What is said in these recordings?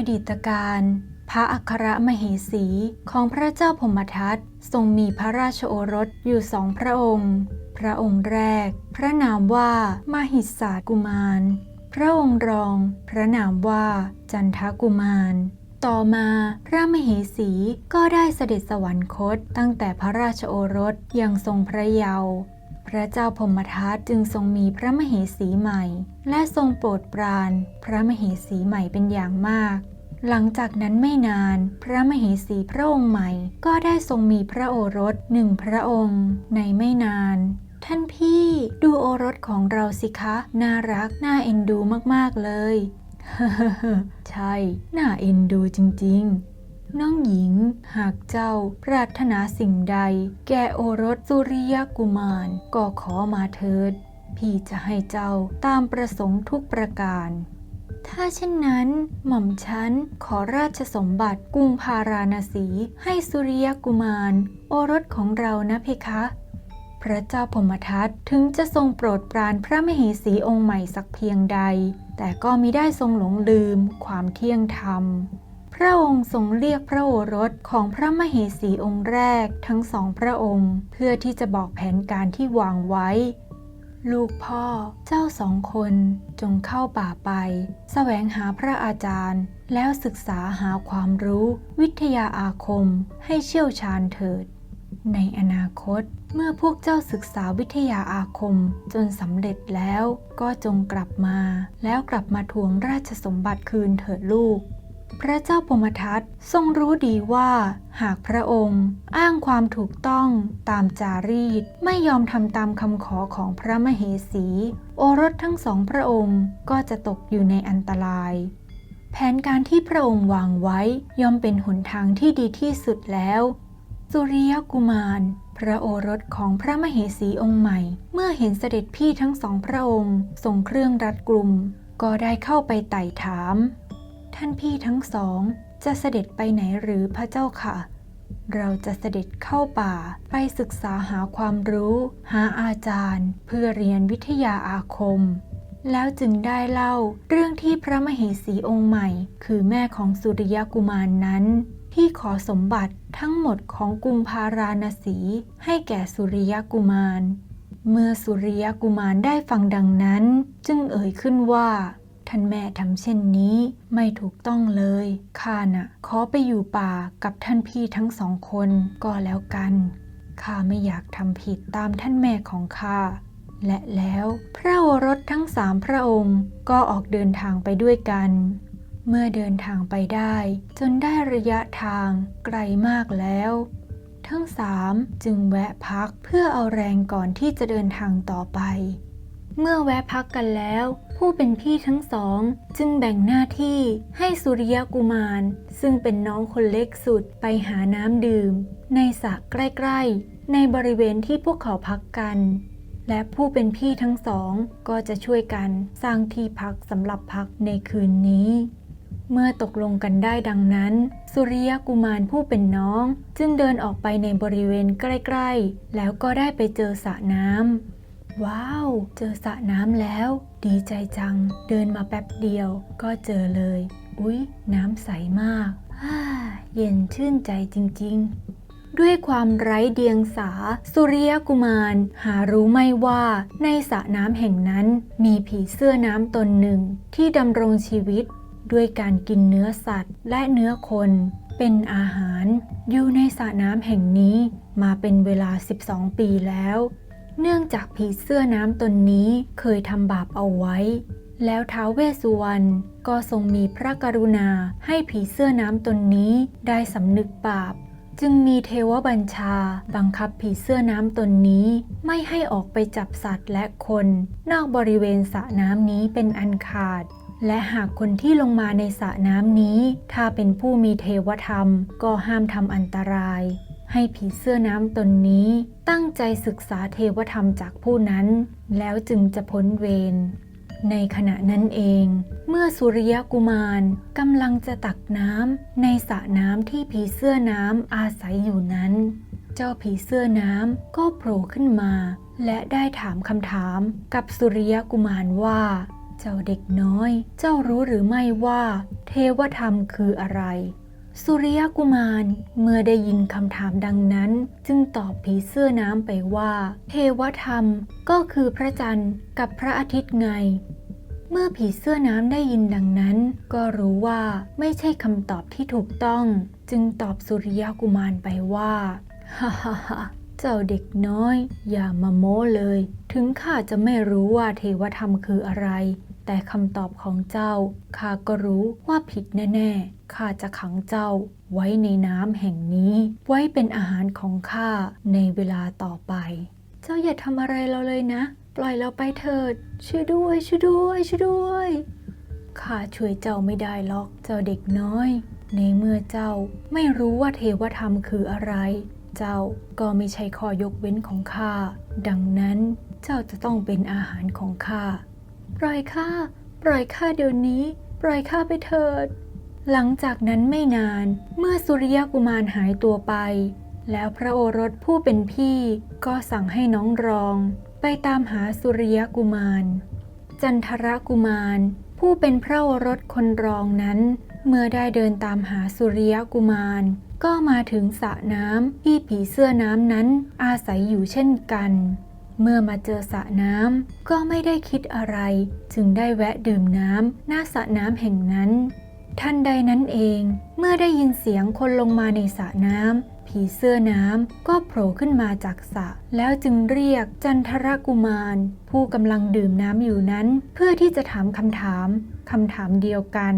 อดีตการ พระอัครมเหสีของพระเจ้าพมทัตทรงมีพระราชโอรสอยู่สองพระองค์ พระองค์แรก พระนามว่ามาหิสากุมาร พระองค์รอง พระนามว่าจันทกุมารต่อมาพระมเหสีก็ได้เสด็จสวรรคตตั้งแต่พระราชโอรสยังทรงพระเยาว์ พระเจ้าพมทัตจึงทรงมีพระมเหสีใหม่ และทรงโปรดปรานพระมเหสีใหม่เป็นอย่างมาก หลังจากนั้นไม่นาน พระมเหสีพระองค์ใหม่ ก็ได้ทรงมีพระโอรสหนึ่งพระองค์ ในไม่นาน ท่านพี่ดูโอรสของเราสิคะ น่ารักน่าเอ็นดูมากๆเลยใช่ น่าเอ็นดูจริงๆ น้องหญิง หากเจ้าปรารถนาสิ่งใด แก่โอรสสุริยกุมาร ก็ขอมาเถิด พี่จะให้เจ้าตามประสงค์ทุกประการ ถ้าเช่นนั้น หม่อมฉันขอราชสมบัติกรุงพาราณสี ให้สุริยกุมาร โอรสของเรานะเพคะ พระเจ้าพมทัตถึงจะทรงโปรดปรานพระมเหสีองค์ใหม่สักเพียงใด แต่ก็มิได้ทรงหลงลืมความเที่ยงธรรม ระองค์ทรงเรียกพระโอรสของพระมเหสีองค์แรกทั้งสองพระองค์ เพื่อที่จะบอกแผนการที่วางไว้ ลูกพ่อเจ้าสองคนจงเข้าป่าไปแสวงหาพระอาจารย์ แล้วศึกษาหาความรู้ วิทยาอาคมให้เชี่ยวชาญเถิด ในอนาคตเมื่อพวกเจ้าศึกษาวิทยาอาคมจนสำเร็จแล้วก็จงกลับมา แล้วกลับมาทวงราชสมบัติคืนเถิดลูก พระเจ้าปมทัตทรงรู้ดีว่า หากพระองค์อ้างความถูกต้องตามจารีต ไม่ยอมทำตามคำขอของพระมเหสี โอรสทั้งสองพระองค์ก็จะตกอยู่ในอันตราย แผนการที่พระองค์วางไว้ย่อมเป็นหนทางที่ดีที่สุดแล้ว สุริยกุมารพระโอรสของพระมเหสีองค์ใหม่ เมื่อเห็นเสด็จพี่ทั้งสองพระองค์ทรงเครื่องรัดกลุ่ม ก็ได้เข้าไปไต่ถาม ท่านพี่ทั้งสอง จะเสด็จไปไหนหรือพระเจ้าค่ะ เราจะเสด็จเข้าป่าไปศึกษาหาความรู้ หาอาจารย์ เพื่อเรียนวิทยาอาคม แล้วจึงได้เล่าเรื่องที่พระมเหสีองค์ใหม่ คือแม่ของสุริยกุมารนนั้น ที่ขอสมบัติทั้งหมดของกรุงพาราณสี ให้แก่สุริยกุมาร เมื่อสุริยกุมารได้ฟังดังนั้น จึงเอ่ยขึ้นว่า ท่านแม่ทำเช่นนี้ไม่ถูกต้องเลยข้าน่ะ ขอไปอยู่ป่ากับท่านพี่ทั้งสองคนก็แล้วกันข้าไม่อยากทำผิดตามท่านแม่ของข้าและแล้วพระโอรสทั้งสามพระองค์ก็ออกเดินทางไปด้วยกัน เมื่อเดินทางไปได้ จนได้ระยะทางไกลมากแล้ว ทั้งสามจึงแวะพักเพื่อเอาแรงก่อนที่จะเดินทางต่อไป เมื่อแวะพักกันแล้ว ผู้เป็นพี่ทั้งสอง จึงแบ่งหน้าที่ให้สุริยกุมาร ซึ่งเป็นน้องคนเล็กสุดไปหาน้ำดื่ม ในสระใกล้ๆ ในบริเวณที่พวกเขาพักกัน และผู้เป็นพี่ทั้งสองก็จะช่วยกันสร้างที่พักสำหรับพักในคืนนี้เมื่อตกลงกันได้ดังนั้น สุริยกุมารผู้เป็นน้อง จึงเดินออกไปในบริเวณใกล้ๆ แล้วก็ได้ไปเจอสระน้ำว้าว เจอสระน้ำแล้ว ดีใจจัง เดินมาแป๊บเดียวก็เจอเลย อุ๊ย น้ำใสมากฮ่าเย็นชื่นใจจริงๆ ด้วยความไร้เดียงสา สุริยกุมาร หารู้ไม่ว่าในสระน้ำแห่งนั้นมีผีเสื้อน้ำตนหนึ่งที่ดำรงชีวิต ด้วยการกินเนื้อสัตว์และเนื้อคนเป็นอาหารอยู่ในสระน้ำแห่งนี้มาเป็นเวลา 12 ปีแล้ว เนื่องจากผีเสื้อน้ำตนนี้เคยทำบาปเอาไว้ แล้วท้าวเวสสุวรรณก็ทรงมีพระกรุณาให้ผีเสื้อน้ำตนนี้ได้สำนึกบาป จึงมีเทวบัญชาบังคับผีเสื้อน้ำตนนี้ ไม่ให้ออกไปจับสัตว์และคน นอกบริเวณสระน้ำนี้เป็นอันขาดและหากคนที่ลงมาในสระน้ำนี้ ถ้าเป็นผู้มีเทวธรรม ก็ห้ามทำอันตราย ให้ผีเสื้อน้ำตนนี้ตั้งใจศึกษาเทวธรรมจากผู้นั้น แล้วจึงจะพ้นเวร ในขณะนั้นเอง เมื่อสุริยกุมารกำลังจะตักน้ำในสระน้ำที่ผีเสื้อน้ำอาศัยอยู่นั้น เจ้าผีเสื้อน้ำก็โผล่ขึ้นมา และได้ถามคำถามกับสุริยกุมารว่า เจ้าเด็กน้อย เจ้ารู้หรือไม่ว่า เทวธรรมคืออะไร สุริยกุมารเมื่อได้ยินคำถามดังนั้น จึงตอบผีเสื้อน้ำไปว่าเทวธรรมก็คือพระจันทร์กับพระอาทิตย์ไง เมื่อผีเสื้อน้ำได้ยินดังนั้น ก็รู้ว่าไม่ใช่คำตอบที่ถูกต้อง จึงตอบสุริยกุมารไปว่าฮ่าฮ่าฮ่าเจ้าเด็กน้อย อย่ามาโม้เลย ถึงข้าจะไม่รู้ว่าเทวธรรมคืออะไร แต่คำตอบของเจ้าข้าก็รู้ว่าผิดแน่ๆข้าจะขังเจ้าไว้ในน้ำแห่งนี้ ไว้เป็นอาหารของข้าในเวลาต่อไป เจ้าอย่าทำอะไรเราเลยนะ ปล่อยเราไปเถิด ช่วยด้วย ช่วยด้วย ช่วยด้วยข้าช่วยเจ้าไม่ได้หรอกเจ้าเด็กน้อย ในเมื่อเจ้าไม่รู้ว่าเทวธรรมคืออะไร เจ้าก็ไม่ใช่ข้อยกเว้นของข้าดังนั้นเจ้าจะต้องเป็นอาหารของข้า ปล่อยข้า ปล่อยข้าเดี๋ยวนี้ ปล่อยข้าไปเถิด หลังจากนั้นไม่นาน เมื่อสุริยกุมารหายตัวไป แล้วพระโอรสผู้เป็นพี่ก็สั่งให้น้องรอง ไปตามหาสุริยกุมาร จันทรกุมาร ผู้เป็นพระโอรสคนรองนั้น เมื่อได้เดินตามหาสุริยกุมาร ก็มาถึงสระน้ำที่ผีเสื้อน้ำนั้นอาศัยอยู่เช่นกัน เมื่อมาเจอสระน้ำก็ไม่ได้คิดอะไร จึงได้แวะดื่มน้ำหน้าสระน้ำแห่งนั้นทันใดนั้นเอง เมื่อได้ยินเสียงคนลงมาในสระน้ำผีเสื้อน้ำก็โผล่ขึ้นมาจากสระแล้วจึงเรียกจันทรกุมาร ผู้กำลังดื่มน้ำอยู่นั้น เพื่อที่จะถามคำถามคำถามเดียวกัน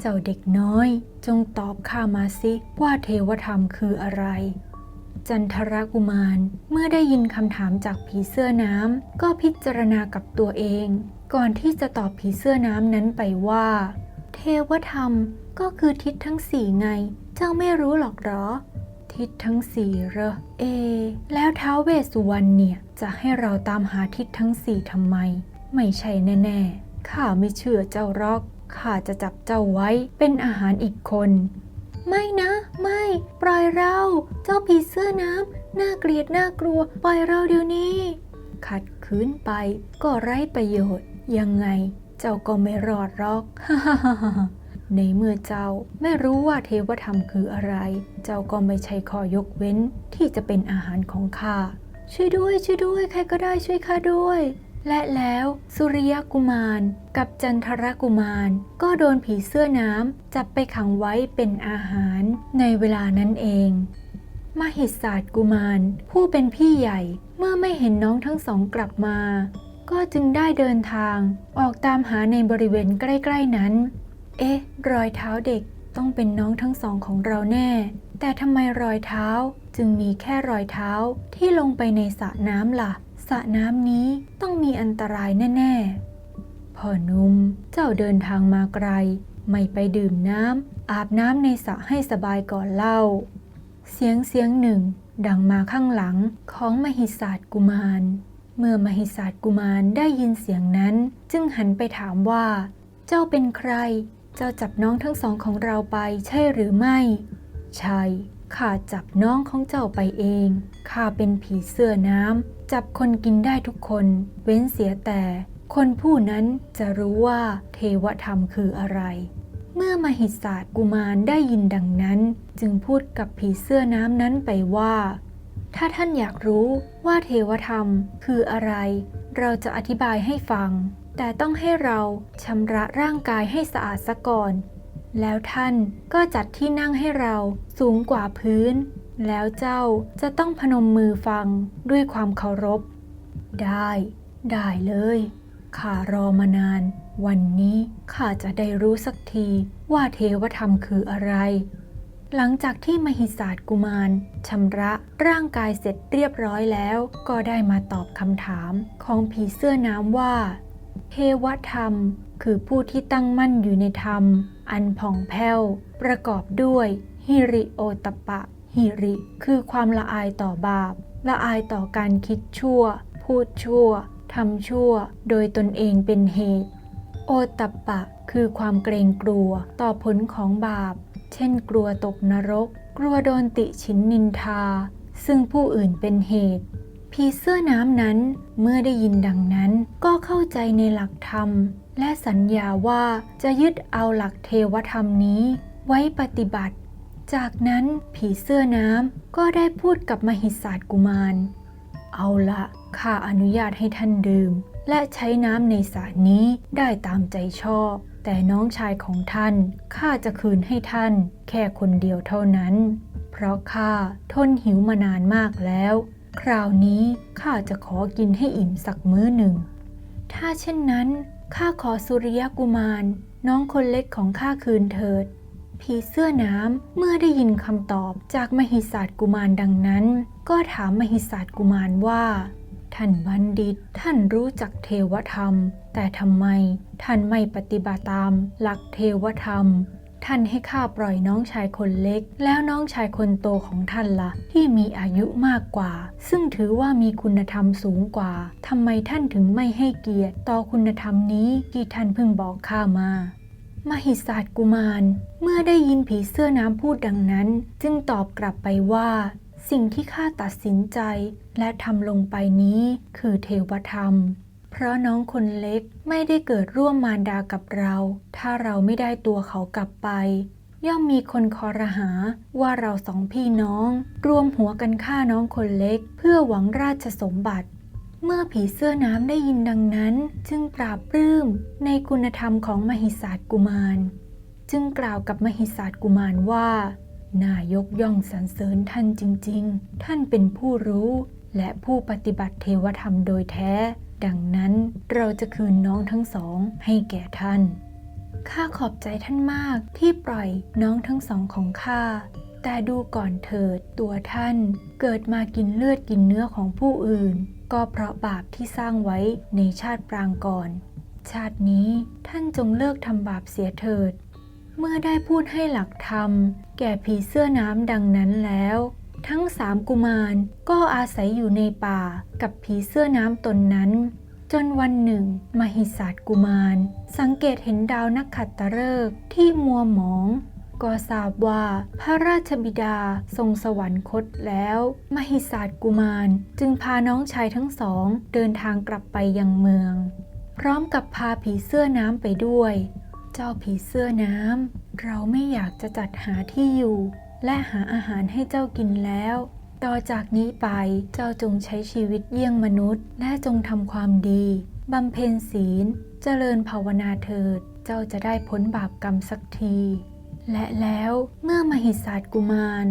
เจ้าเด็กน้อย จงตอบข้ามาสิว่าเทวธรรมคืออะไร จันทรกุมาร เมื่อได้ยินคำถามจากผีเสื้อน้ำก็พิจารณากับตัวเอง ก่อนที่จะตอบผีเสื้อน้ำนั้นไปว่า เทวธรรมก็คือทิศทั้งสี่ไง เจ้าไม่รู้หรอกหรอ ทิศทั้งสี่เหรอเอ แล้วท้าวเวสสุวรรณเนี่ยจะให้เราตามหาทิศทั้งสี่ทำไม ไม่ใช่แน่ๆข้าไม่เชื่อเจ้ารอกข้าจะจับเจ้าไว้เป็นอาหารอีกคน ไม่นะ ไม่ ปล่อยเรา เจ้าผีเสื้อน้ำน่าเกลียดน่ากลัว ปล่อยเราเดี๋ยวนี้ ขัดขืนไปก็ไร้ประโยชน์ ยังไง เจ้าก็ไม่รอดหรอก ในเมื่อเจ้าไม่รู้ว่าเทวธรรมคืออะไร เจ้าก็ไม่ใช่ข้อยกเว้นที่จะเป็นอาหารของข้า ช่วยด้วยช่วยด้วย ใครก็ได้ช่วยข้าด้วย และแล้วสุริยกุมารกับจันทรกุมาร ก็โดนผีเสื้อน้ำจับไปขังไว้เป็นอาหารในเวลานั้นเอง มหิศาสกุมาร ผู้เป็นพี่ใหญ่เมื่อไม่เห็นน้องทั้งสองกลับมา ก็จึงได้เดินทางออกตามหาในบริเวณใกล้ ๆนั้น เอ๊ะ รอยเท้าเด็กต้องเป็นน้องทั้งสองของเราแน่ แต่ทำไมรอยเท้าจึงมีแค่รอยเท้าที่ลงไปในสระน้ำล่ะ สระน้ำนี้ต้องมีอันตรายแน่ๆ พ่อนุ่มเจ้าเดินทางมาไกล ไม่ไปดื่มน้ำอาบน้ำในสระให้สบายก่อนเล่า เสียงเสียงหนึ่ง ดังมาข้างหลังของมหิศาสกุมาร เมื่อมหิศาสกุมารได้ยินเสียงนั้น จึงหันไปถามว่า เจ้าเป็นใคร เจ้าจับน้องทั้งสองของเราไปใช่หรือไม่ ใช่ข้าจับน้องของเจ้าไปเอง ข้าเป็นผีเสื้อน้ำ จับคนกินได้ทุกคน เว้นเสียแต่ คนผู้นั้นจะรู้ว่าเทวธรรมคืออะไร เมื่อมหิศาสกุมารได้ยินดังนั้น จึงพูดกับผีเสื้อน้ำนั้นไปว่า ถ้าท่านอยากรู้ว่าเทวธรรมคืออะไร เราจะอธิบายให้ฟัง แต่ต้องให้เราชำระร่างกายให้สะอาดซะก่อนแล้วท่านก็จัดที่นั่งให้เราสูงกว่าพื้น แล้วเจ้าจะต้องพนมมือฟังด้วยความเคารพ ได้ ได้เลย ข้ารอมานาน วันนี้ข้าจะได้รู้สักทีว่าเทวธรรมคืออะไร หลังจากที่มหิศาสกุมารชำระร่างกายเสร็จเรียบร้อยแล้ว ก็ได้มาตอบคำถามของผีเสื้อน้ำว่า เทวธรรมคือผู้ที่ตั้งมั่นอยู่ในธรรม อันผ่องแผ้ว ประกอบด้วยฮิริโอตปปะ ฮิริ คือความละอายต่อบาป ละอายต่อการคิดชั่ว พูดชั่วทำชั่ว โดยตนเองเป็นเหตุ โอตปปะ คือความเกรงกลัวต่อผลของบาป เช่น กลัวตกนรก กลัวโดนติชินนินทา ซึ่งผู้อื่นเป็นเหตุผีเสื้อน้ำนั้นเมื่อได้ยินดังนั้นก็เข้าใจในหลักธรรม และสัญญาว่าจะยึดเอาหลักเทวธรรมนี้ไว้ปฏิบัติ จากนั้นผีเสื้อน้ำก็ได้พูดกับมหิศาสกุมาร เอาละข้าอนุญาตให้ท่านดื่ม และใช้น้ำในสระนี้ได้ตามใจชอบ แต่น้องชายของท่านข้าจะคืนให้ท่าน แค่คนเดียวเท่านั้น เพราะข้าทนหิวมานานมากแล้ว คราวนี้ข้าจะขอกินให้อิ่มสักมื้อหนึ่ง ถ้าเช่นนั้นข้าขอสุริยกุมาร น้องคนเล็กของข้าคืนเถิด ผีเสื้อน้ำเมื่อได้ยินคำตอบจากมหิศาสกุมารดังนั้น ก็ถามมหิศาสกุมารว่า ท่านบัณฑิต ท่านรู้จักเทวธรรม แต่ทำไม ท่านไม่ปฏิบัติตาม หลักเทวธรรม ท่านให้ข้าปล่อยน้องชายคนเล็ก แล้วน้องชายคนโตของท่านละ่ะ ที่มีอายุมากกว่า ซึ่งถือว่ามีคุณธรรมสูงกว่าทำไมท่านถึงไม่ให้เกียรติต่อคุณธรรมนี้ที่ท่านเพิ่งบอกข้ามา มหิศาสกุมาร เมื่อได้ยินผีเสื้อน้ำพูดดังนั้น จึงตอบกลับไปว่า สิ่งที่ข้าตัดสินใจ และทำลงไปนี้คือเทวธรรม เพราะน้องคนเล็กไม่ได้เกิดร่วมมารดากับเรา ถ้าเราไม่ได้ตัวเขากลับไป ย่อมมีคนคอรหาว่าเราสองพี่น้อง รวมหัวกันฆ่าน้องคนเล็ก เพื่อหวังราชสมบัติ เมื่อผีเสื้อน้ำได้ยินดังนั้นจึงปราบปลื้มในคุณธรรมของมหิศาสกุมาร จึงกล่าวกับมหิศาสกุมารว่าน่ายกย่องสรรเสริญท่านจริง ๆ ท่านเป็นผู้รู้ และผู้ปฏิบัติเทวธรรมโดยแท้ ดังนั้นเราจะคืนน้องทั้งสองให้แก่ท่าน ข้าขอบใจท่านมากที่ปล่อยน้องทั้งสองของข้า แต่ดูก่อนเถิดตัวท่านเกิดมากินเลือดกินเนื้อของผู้อื่น ก็เพราะบาปที่สร้างไว้ในชาติปรางก่อน ชาตินี้ท่านจงเลิกทำบาปเสียเถิด เมื่อได้พูดให้หลักธรรม แก่ผีเสื้อน้ำดังนั้นแล้ว ทั้งสามกุมารก็อาศัยอยู่ในป่ากับผีเสื้อน้ำตนนั้น จนวันหนึ่ง มหิศาสกุมาร สังเกตเห็นดาวนักขัตฤกษ์ที่มัวหมอง ก็ทราบว่า พระราชบิดาทรงสวรรคตแล้ว มหิศาสกุมารจึงพาน้องชายทั้งสองเดินทางกลับไปยังเมือง พร้อมกับพาผีเสื้อน้ำไปด้วย เจ้าผีเสื้อน้ำเราไม่อยากจะจัดหาที่อยู่ และหาอาหารให้เจ้ากินแล้ว ต่อจากนี้ไปเจ้าจงใช้ชีวิตเยี่ยงมนุษย์ และจงทำความดีบำเพ็ญศีล เจริญภาวนาเถิด เจ้าจะได้พ้นบาปกรรมสักที และแล้วเมื่อมหิศาสกุมาร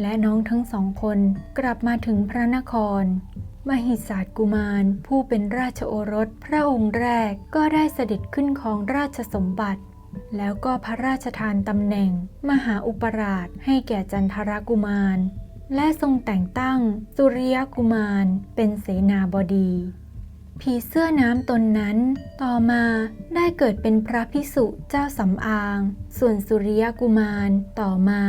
และน้องทั้งสองคนกลับมาถึงพระนคร มหิศาสกุมารผู้เป็นราชโอรสพระองค์แรกก็ได้เสด็จขึ้นของราชสมบัติ แล้วก็พระราชทานตำแหน่ง มหาอุปราชให้แก่จันทรกุมาร และทรงแต่งตั้งสุริยกุมารเป็นเสนาบดี ผีเสื้อน้ำตนนั้น ต่อมาได้เกิดเป็นพระพิสุเจ้าสำอาง ส่วนสุริยกุมารต่อมา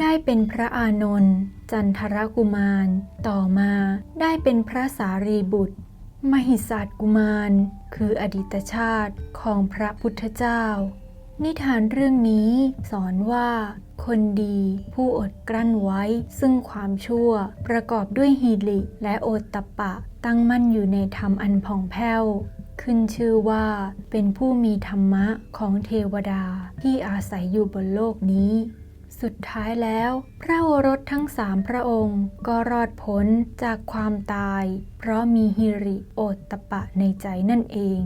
ได้เป็นพระอานนท์จันทรกุมาร ต่อมา ได้เป็นพระสารีบุตร มหิศาสกุมาร คืออดีตชาติของพระพุทธเจ้า นิทานเรื่องนี้สอนว่า คนดีผู้อดกลั้นไว้ ซึ่งความชั่ว ประกอบด้วยฮีริและโอตตปปะ ตั้งมั่นอยู่ในธรรมอันผ่องแผ้ว ขึ้นชื่อว่า เป็นผู้มีธรรมะของเทวดาที่อาศัยอยู่บนโลกนี้ สุดท้ายแล้ว พระโอรสทั้งสามพระองค์ก็รอดพ้นจากความตาย เพราะมีฮิริโอตตปปะในใจนั่นเอง